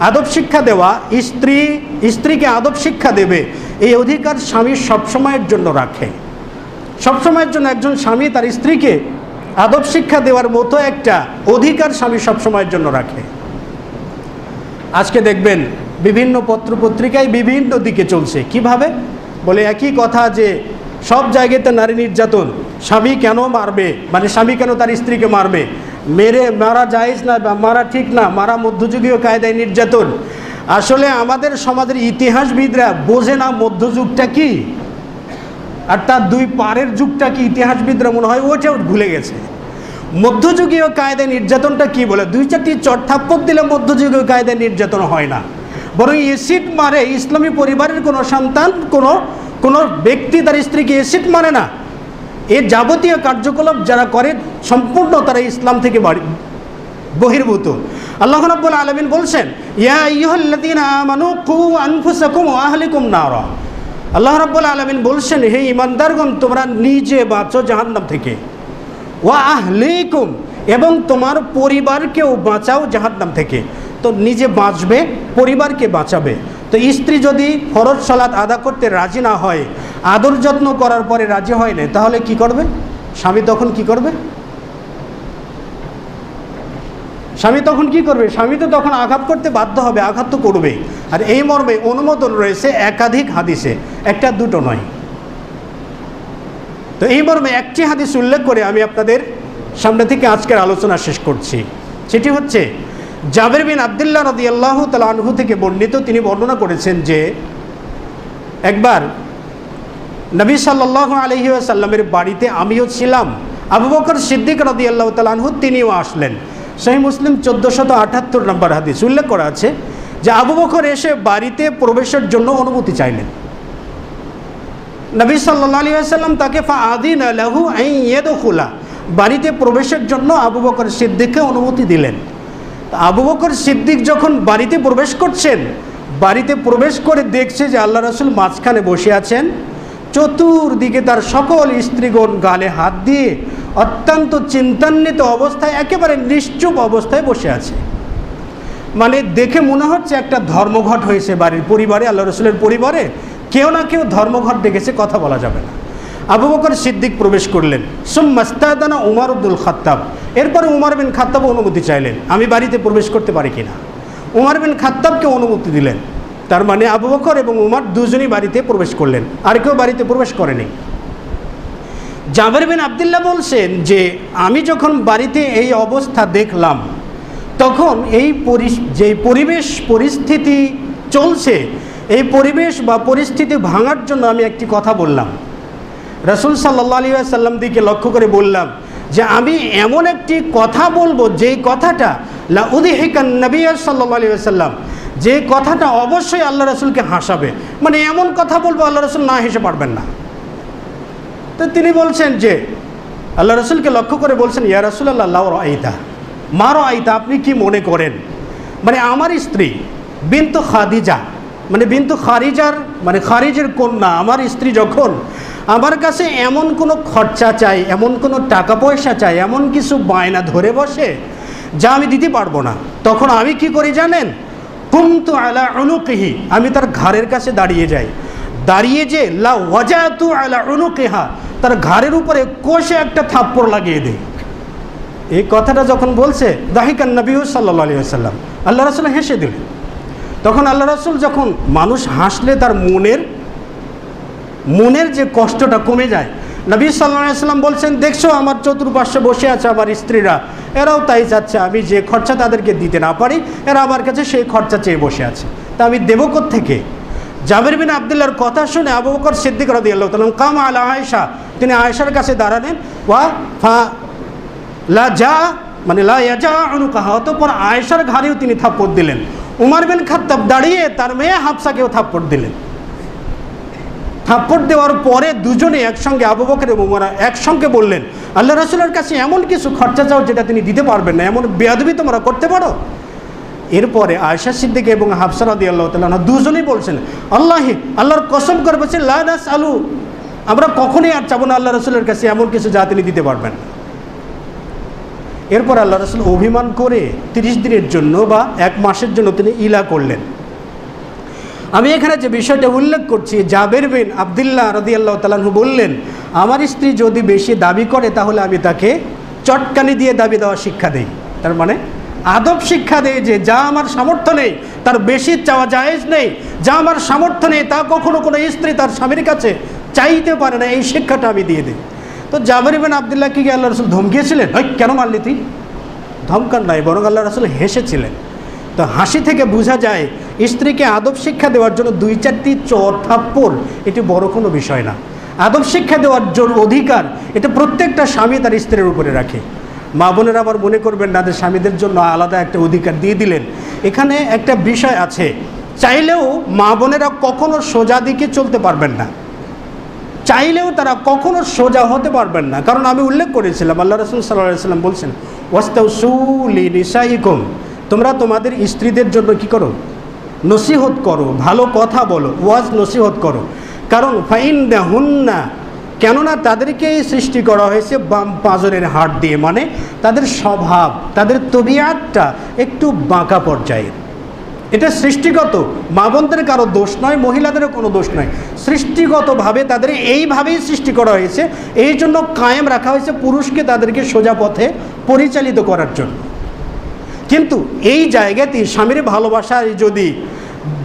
আদব শিক্ষা দেওয়া, স্ত্রী, স্ত্রীকে আদব শিক্ষা দেবে, এই অধিকার স্বামী সবসময়ের জন্য রাখে। সবসময়ের জন্য একজন স্বামী তার স্ত্রীকে আদব শিক্ষা দেওয়ার মতো একটা অধিকার স্বামী সবসময়ের জন্য রাখে। আজকে দেখবেন বিভিন্ন পত্রপত্রিকায় বিভিন্ন দিকে চলছে। কীভাবে? বলে একই কথা যে সব জায়গাতে নারী নির্যাতন, স্বামী কেন মারবে? মানে স্বামী কেন তার স্ত্রীকে মারবে? মেরে, মারা যায়জ না বা মারা ঠিক না, মারা মধ্যযুগীয় কায়দায় নির্যাতন। আসলে আমাদের সমাজের ইতিহাসবিদরা বোঝে না মধ্যযুগটা কি, আর তার দুই পারের যুগটা কি ইতিহাসবিদরা মনে হয় ওটাও ভুলে গেছে। মধ্যযুগীয় কায়দায় নির্যাতনটা কি বলে? দুই চারটি চট থাপ্পড় দিলে মধ্যযুগীয় কায়দায় নির্যাতন হয় না। বরং এসিড মারে, ইসলামী পরিবারের কোনো সন্তান, কোনো কোনো ব্যক্তি তার স্ত্রীকে এসিড মারে না। এর যাবতীয় কার্যকলাপ যারা করে সম্পূর্ণ তারা ইসলাম থেকে বাড়ি, বহির্ভূত। আল্লাহ রাব্বুল আলামিন বলছেন, ইয়া আল্লাহ রাব্বুল আলামিন বলছেন, হে ইমানদারগণ তোমরা নিজে বাঁচো জাহান্নাম থেকে। ওয়া আহলিকুম, এবং তোমার পরিবারকেও বাঁচাও জাহান্নাম থেকে। তো নিজে বাঁচবে, পরিবারকে বাঁচাবে। তো স্ত্রী যদি ফরজ সলাৎ আদা করতে রাজি না হয়, আদর যত্ন করার পরে রাজি হয় না তাহলে কি করবে? স্বামী তখন কি করবে? স্বামী তখন কি করবে? স্বামী তো তখন আঘাত করতে বাধ্য হবে, আঘাত তো করবে আর এই মর্মে অনুমোদন রয়েছে একাধিক হাদিসে, একটা দুটো নয়। তো এই মর্মে একটি হাদিস উল্লেখ করে আমি আপনাদের সামনে থেকে আজকের আলোচনা শেষ করছি। সেটি হচ্ছে, জাবের বিন আবদুল্লাহ রদি আল্লাহ আনহু থেকে বর্ণিত, তিনি বর্ণনা করেছেন যে, একবার নবী সাল্লাহ আলহি সাল্লামের বাড়িতে আমিও ছিলাম। আবু বকর সিদ্দিক রদি আল্লাহ তালানহু তিনিও আসলেন। সেই মুসলিম চোদ্দোশত আটাত্তর নম্বর হাদিস উল্লেখ করা আছে যে আবু বকর এসে বাড়িতে প্রবেশের জন্য অনুমতি চাইলেন। নবী সাল্লাহ আলী সাল্লাম তাকে ফা আদিন আলাহু খোলা বাড়িতে প্রবেশের জন্য আবু বকর সিদ্দিককে অনুমতি দিলেন। আবু বকর সিদ্দিক যখন বাড়িতে প্রবেশ করছেন, বাড়িতে প্রবেশ করে দেখছে যে আল্লাহ রসুল মাঝখানে বসে আছেন, চতুর্দিকে তার সকল স্ত্রীগণ গালে হাত দিয়ে অত্যন্ত চিন্তান্বিত অবস্থায়, একেবারে নিশ্চুপ অবস্থায় বসে আছে। মানে দেখে মনে হচ্ছে একটা ধর্মঘট হয়েছে বাড়ির পরিবারে, আল্লাহ রসুলের পরিবারে। কেউ না কেউ ধর্মঘট ডেকেছে কথা বলা যাবে না। আবু বকর সিদ্দিক প্রবেশ করলেন। সোম মাস্তাদানা উমার উদ্দুল খাত্তাব। এরপরে উমার বিন খাত্তাব অনুমতি চাইলেন। আমি বাড়িতে প্রবেশ করতে পারি কিনা? উমার বিন খাত্তাবকে অনুমতি দিলেন। তার মানে আবু বকর এবং উমার দুজনই বাড়িতে প্রবেশ করলেন। আর কেউ বাড়িতে প্রবেশ করেনি। জাবের বিন আবদুল্লাহ বলছেন যে, আমি যখন বাড়িতে এই অবস্থা দেখলাম, তখন এই যে পরিবেশ পরিস্থিতি চলছে, এই পরিবেশ বা পরিস্থিতি ভাঙার জন্য আমি একটি কথা বললাম। রসুল সাল্লাহ আলী সাল্লাম দিকে লক্ষ্য করে বললাম যে, আমি এমন একটি কথা বলব, যেই কথাটা, লা উদিহিকান নবী সাল্লাহ আলী সাল্লাম যে কথাটা অবশ্যই আল্লাহ রসুলকে হাসাবে। মানে এমন কথা বলব, আল্লাহ রসুল না হেসে পারবেন না। তো তিনি বলছেন যে, আল্লাহ রসুলকে লক্ষ্য করে বলছেন, ইয়া রসুল আল্লাহ আইতা মারো আইতা আপনি কি মনে করেন? মানে আমার স্ত্রী, বিন্তু খাদিজা মানে বিন্তু খারিজার মানে খারিজের কন্যা, আমার স্ত্রী যখন আমার কাছে এমন কোনো খরচা চাই, এমন কোনো টাকা পয়সা চাই, এমন কিছু বায়না ধরে বসে, যা আমি দিতে পারব না, তখন আমি কি করি জানেন? কুমতু আলা অনুকিহি আমি তার ঘাড়ের কাছে দাঁড়িয়ে যাই। দাঁড়িয়ে যে, লা ওয়াজাতু আলা অনুকিহা তার ঘাড়ের উপরে কোষে একটা থাপ্পড় লাগিয়ে দেয়। এই কথাটা যখন বলছে, দাহিকান নবী সাল্লা আলী আল্লাহ রসুল হেসে দিলেন। তখন আল্লাহ রসুল যখন মানুষ হাসলে তার মনের মনের যে কষ্টটা কমে যায়, নবী সাল্লাম বলছেন, দেখছ আমার চতুর্পার্শ্বে বসে আছে আমার স্ত্রীরা, এরাও তাই চাচ্ছে, আমি যে খরচা তাদেরকে দিতে না পারি, এরা আমার কাছে সেই খরচা চেয়ে বসে আছে। তা আমি দেবো থেকে জাবির বিন আবদুল্লার কথা শুনে আবু বকর সিদ্দিক রদি আল্লাহ তালাম কাম আলা আয়সা তিনি আয়সার কাছে দাঁড়ালেন, ওয়া ফা লা যা মানে লা ইয়াজা অনুকাহা অতপর আয়সার ঘাড়েও তিনি থাপ্পড় দিলেন। উমার বিন খাত্তাব দাঁড়িয়ে তার মেয়ে হাফসাকেও থাপ্পড় দিলেন। থাপ্পড় দেওয়ার পরে দুজনে একসঙ্গে, আবু বকর এবং উমারা একসঙ্গে বললেন, আল্লাহ রসুলের কাছে এমন কিছু খরচা চাও যেটা তিনি দিতে পারবেন না। এমন বেয়াদবি তোমরা করতে পারো? এরপরে আয়সা সিদ্দিক এবং হাফসারাদি আল্লাহ তালা দুজনেই বলছেন, আল্লাহ, আল্লাহর কসম করে বলছেন লাদাস আলু আমরা কখনোই আর চাবো না আল্লাহ রসুলের কাছে, এমন কিছু যা তিনি দিতে পারবেন এরপর আল্লাহ রসুল অভিমান করে তিরিশ দিনের জন্য বা এক মাসের জন্য তিনি ইলা করলেন। আমি এখানে যে বিষয়টা উল্লেখ করছি, জাবের বিন আবদুল্লাহ রদি আল্লাহ তালাহু বললেন, আমার স্ত্রী যদি বেশি দাবি করে, তাহলে আমি তাকে চটকানি দিয়ে দাবি দেওয়া শিক্ষা দেই। তার মানে আদব শিক্ষা দেয় যে যা আমার সামর্থ্য নেই, তার বেশি চাওয়া জায়েজ নেই। যা আমার সামর্থ্য নেই, তা কখনো কোনো স্ত্রী তার স্বামীর কাছে চাইতে পারে না। এই শিক্ষাটা আমি দিয়ে দিই। তো জাবের বিন আবদুল্লাহ কি আল্লাহ রসুল ধমকিয়েছিলেন? ওই কেন মারলি তুই? ধমকান নাই, বরং আল্লাহ রসুল হেসেছিলেন। তো হাসি থেকে বোঝা যায়, স্ত্রীকে আদব শিক্ষা দেওয়ার জন্য দুই চারটি চর থাপ্পড়, এটি বড় কোনো বিষয় না। আদব শিক্ষা দেওয়ার জন্য অধিকার, এটা প্রত্যেকটা স্বামী তার স্ত্রীর উপরে রাখে। মা বোনেরা আবার মনে করবেন না স্বামীদের জন্য আলাদা একটা অধিকার দিয়ে দিলেন। এখানে একটা বিষয় আছে। চাইলেও মা বোনেরা কখনো সোজা দিকে চলতে পারবেন না। চাইলেও তারা কখনো সোজা হতে পারবেন না। কারণ আমি উল্লেখ করেছিলাম, আল্লাহ রসুল সাল্লাম বলছেন ওয়াস্তাউসুলি তোমরা তোমাদের স্ত্রীদের জন্য কি করো? নসিহত করো, ভালো কথা বলো, ওয়াজ নসিহত করো। কারণ ফাইন হুন্না কেননা তাদেরকেই সৃষ্টি করা হয়েছে বাম পাঁজরের হাট দিয়ে মানে তাদের স্বভাব, তাদের তবিয়াতটা একটু বাঁকা পর্যায়ের এটা সৃষ্টিগত, মা বোনদের কারও দোষ নয়, মহিলাদেরও কোনো দোষ নয়। সৃষ্টিগতভাবে তাদের এইভাবেই সৃষ্টি করা হয়েছে, এই জন্য কায়েম রাখা হয়েছে পুরুষকে তাদেরকে সোজা পথে পরিচালিত করার জন্য। কিন্তু এই জায়গাতে স্বামীর ভালোবাসায় যদি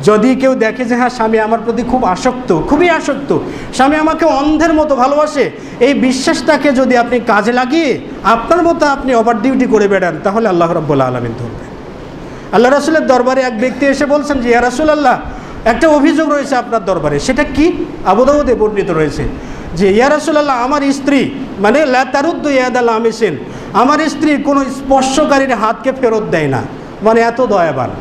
যদি কেউ দেখে যে হ্যাঁ স্বামী আমার প্রতি খুব আসক্ত, খুবই আসক্ত, স্বামী আমাকে অন্ধের মতো ভালোবাসে, এই বিশ্বাসটাকে যদি আপনি কাজে লাগিয়ে আপনার মতো আপনি ওভার ডিউটি করে বেড়ান, তাহলে আল্লাহ রব্বুল্লা আলমিন ধরবেন। আল্লাহ রাসুলের দরবারে এক ব্যক্তি এসে বলছেন যে, ইয়া রাসুল আল্লাহ একটা অভিযোগ রয়েছে আপনার দরবারে, সেটা কি? আবুদাউদে বর্ণিত রয়েছে যে, ইয়া রাসুলাল্লাহ, আমার স্ত্রী মানে লাতারুদ্দ ইয়াদ আল্লাহ আমিসেন আমার স্ত্রী কোনো স্পর্শকারীর হাতকে ফেরত দেয় না মানে এত দয়াবান।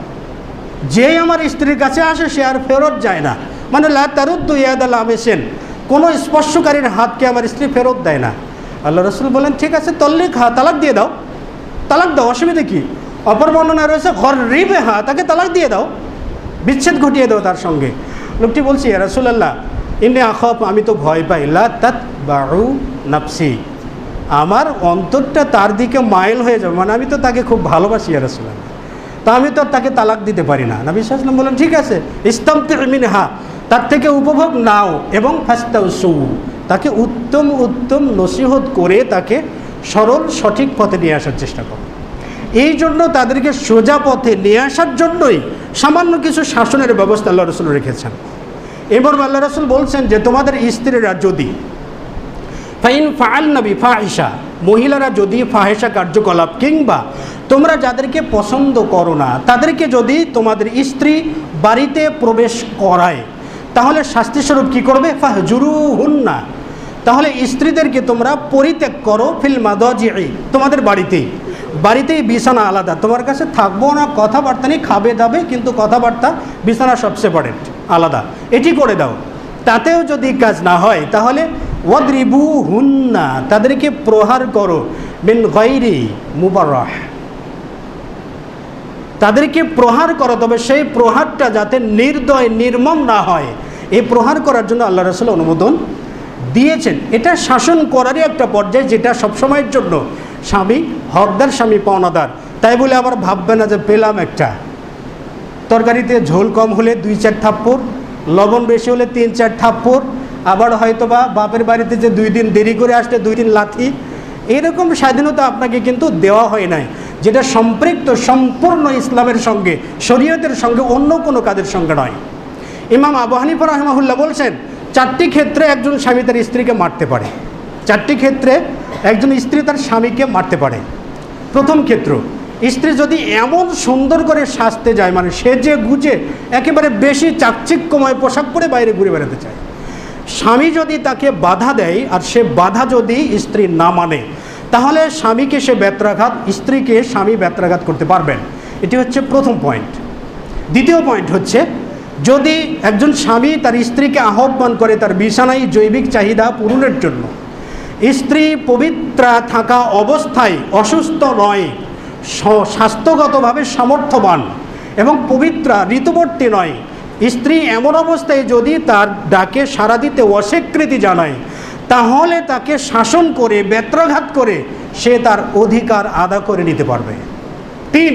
যে আমার স্ত্রীর কাছে আসে, সে আর ফেরত যায় না। মানে লাতারুদ্দ ইয়াদ আল্লাহ আমিসেন কোনো স্পর্শকারীর হাতকে আমার স্ত্রী ফেরত দেয় না। আল্লাহ রসুল বলেন, ঠিক আছে, তল্লিক হা, তালাক দিয়ে দাও। তালাক দাও, অসুবিধা কি? অপর বর্ণনা রয়েছে ঘর রিবে হা, তাকে তালাক দিয়ে দাও। বিচ্ছেদ ঘটিয়ে দাও তার সঙ্গে। লোকটি বলছি রাসুলাল্লাহ, ইন্নে আখপ আমি তো ভয় পাই। লা নাপসি আমার অন্তরটা তার দিকে মাইল হয়ে যাবে। মানে আমি তো তাকে খুব ভালোবাসি রাসুলাল্লাহ। তা আমি তো তাকে তালাক দিতে পারি না। নবী সাহসলাম বললেন, ঠিক আছে ইস্তাম মিন হা তার থেকে উপভোগ নাও এবং ফাস্তাউ সৌ তাকে উত্তম উত্তম নসিহত করে তাকে সরল, সঠিক পথে নিয়ে আসার চেষ্টা করো। এই জন্য তাদেরকে সোজা পথে নিয়ে আসার জন্যই সামান্য কিছু শাসনের ব্যবস্থা আল্লাহ রসুল রেখেছেন। এবার আল্লাহ রসুল বলছেন যে, তোমাদের স্ত্রীরা যদি ফাইন ফাল নবী ফাহিসা মহিলারা যদি ফাহেসা কার্যকলাপ কিংবা তোমরা যাদেরকে পছন্দ করো না, তাদেরকে যদি তোমাদের স্ত্রী বাড়িতে প্রবেশ করায়, তাহলে শাস্তিস্বরূপ কী করবে? জুরু ফাহজুরু হুন্না তাহলে স্ত্রীদেরকে তোমরা পরিত্যাগ করো ফিল মাদি তোমাদের বাড়িতেই বাড়িতেই বিছানা আলাদা। তোমার কাছে থাকব না, কথাবার্তা নেই, খাবে দাবে, কিন্তু কথাবার্তা বিছানা সব সেপারেট আলাদা। এটি করে দাও। তাতেও যদি কাজ না হয়, তাহলে ওয়াদ্রিবু হুন্না তাদেরকে প্রহার করো বিন গৈরি মুবারহ তাদেরকে প্রহার করো, তবে সেই প্রহারটা যাতে নির্দয়, নির্মম না হয়। এই প্রহার করার জন্য আল্লাহ রসুল অনুমোদন দিয়েছেন। এটা শাসন করারই একটা পর্যায়ে, যেটা সবসময়ের জন্য। স্বামী, হকদার স্বামী, পাওনাদার। তাই বলে আবার ভাববে না যে পেলাম একটা। তরকারিতে ঝোল কম হলে দুই চার থাপ্পড়, লবণ বেশি হলে তিন চার থাপ্পড়, আবার হয়তো বা বাপের বাড়িতে যে দুই দিন দেরি করে আসলে দুই দিন লাথি, এরকম স্বাধীনতা আপনাকে কিন্তু দেওয়া হয় নাই। যেটা সম্পৃক্ত সম্পূর্ণ ইসলামের সঙ্গে, শরীয়তের সঙ্গে অন্য কোনো কাজের সঙ্গে নয়। ইমাম আবু হানিফা রহমাহুল্লাহ বলছেন, চারটি ক্ষেত্রে একজন স্বামী তার স্ত্রীকে মারতে পারে। চারটি ক্ষেত্রে একজন স্ত্রী তার স্বামীকে মারতে পারে। প্রথম ক্ষেত্র, স্ত্রী যদি এমন সুন্দর করে সাজতে যায় মানে সেজে গুজে একেবারে বেশি চাকচিক্যময় পোশাক পরে বাইরে ঘুরে বেড়াতে চায়। স্বামী যদি তাকে বাধা দেয়, আর সে বাধা যদি স্ত্রী না মানে তাহলে স্বামীকে সে ব্যত্রাঘাত, স্ত্রীকে স্বামী ব্যত্রাঘাত করতে পারবেন। এটি হচ্ছে প্রথম পয়েন্ট দ্বিতীয় পয়েন্ট হচ্ছে, যদি একজন স্বামী তার স্ত্রীকে আহ্বান করে তার বিছানায় জৈবিক চাহিদা পূরণের জন্য, স্ত্রী পবিত্রা থাকা অবস্থায় অসুস্থ নয় স্বাস্থ্যগতভাবে সামর্থ্যবান এবং পবিত্রা, ঋতুবর্তী নয়, স্ত্রী এমন অবস্থায় যদি তার ডাকে সাড়া দিতে অস্বীকৃতি জানায় তাহলে তাকে শাসন করে বেত্রাঘাত করে সে তার অধিকার আদা করে নিতে পারবে। তিন,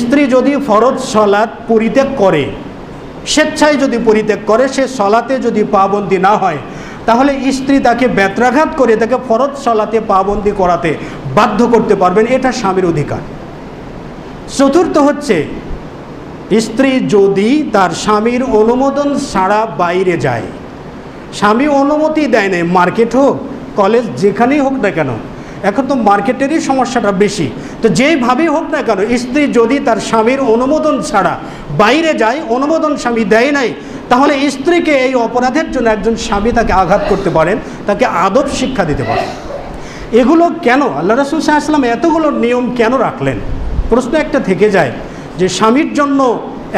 স্ত্রী যদি ফরজ সলাৎ পরিত্যাগ করে, স্বেচ্ছায় যদি পরিত্যাগ করে, সে সলাতে যদি পাবন্দি না হয়, তাহলে স্ত্রী তাকে বেত্রাঘাত করে তাকে ফরজ সলাতে পাবন্দি করাতে বাধ্য করতে পারবেন, এটা স্বামীর অধিকার। চতুর্থ হচ্ছে, স্ত্রী যদি তার স্বামীর অনুমোদন ছাড়া বাইরে যায় স্বামী অনুমতি দেয় নাই, মার্কেট হোক, কলেজ যেখানেই হোক না কেন, এখন তো মার্কেটেরই সমস্যাটা বেশি। তো যেইভাবেই হোক না কেন, স্ত্রী যদি তার স্বামীর অনুমোদন ছাড়া বাইরে যায়, অনুমোদন স্বামী দেয় নাই, তাহলে স্ত্রীকে এই অপরাধের জন্য একজন স্বামী তাকে আঘাত করতে পারেন, তাকে আদব শিক্ষা দিতে পারেন। এগুলো কেন? আল্লাহ রসুল সাহা এতগুলো নিয়ম কেন রাখলেন? প্রশ্ন একটা থেকে যায় যে স্বামীর জন্য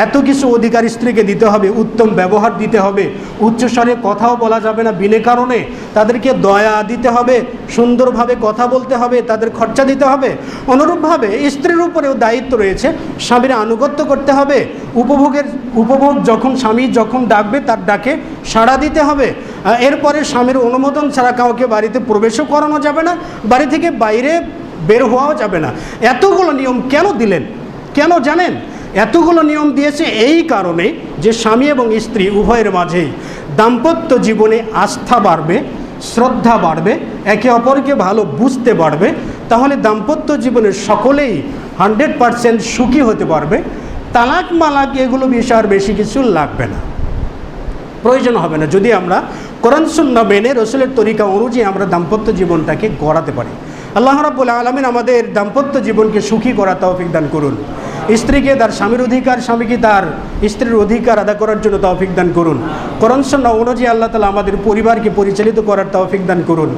এত কিছু অধিকার স্ত্রীকে দিতে হবে, উত্তম ব্যবহার দিতে হবে উচ্চস্বরে কথাও বলা যাবে না বিনে কারণে। তাদেরকে দয়া দিতে হবে, সুন্দরভাবে কথা বলতে হবে, তাদের খরচা দিতে হবে। অনুরূপভাবে স্ত্রীর উপরেও দায়িত্ব রয়েছে, স্বামীর আনুগত্য করতে হবে। উপভোগের, উপভোগ যখন স্বামী যখন ডাকবে, তার ডাকে সাড়া দিতে হবে। এরপরে স্বামীর অনুমোদন ছাড়া কাউকে বাড়িতে প্রবেশও করানো যাবে না, বাড়ি থেকে বাইরে বের হওয়াও যাবে না। এতগুলো নিয়ম কেন দিলেন? কেন জানেন? এতগুলো নিয়ম দিয়েছে এই কারণে যে স্বামী এবং স্ত্রী উভয়ের মাঝেই দাম্পত্য জীবনে আস্থা বাড়বে, শ্রদ্ধা বাড়বে, একে অপরকে ভালো বুঝতে পারবে, তাহলে দাম্পত্য জীবনের সকলেই হান্ড্রেড পারসেন্ট সুখী হতে পারবে। তালাক, মালাক এগুলো বিষয় আর বেশি কিছু লাগবে না। প্রয়োজন হবে না। যদি আমরা কোরআন শূন্য মেনে রসুলের তরিকা অনুযায়ী আমরা দাম্পত্য জীবনটাকে গড়াতে পারি। আল্লাহ রাব্বুল আলমিন আমাদের দাম্পত্য জীবনকে সুখী করা তৌফিক দান করুন। স্ত্রীকে তার স্বামীর অধিকার, স্বামীকে তার স্ত্রীর অধিকার আদা করার জন্য তৌফিক দান করুন। করণ শূন্য অনুযায়ী আল্লাহ তালা আমাদের পরিবারকে পরিচালিত করার তৌফিক দান করুন।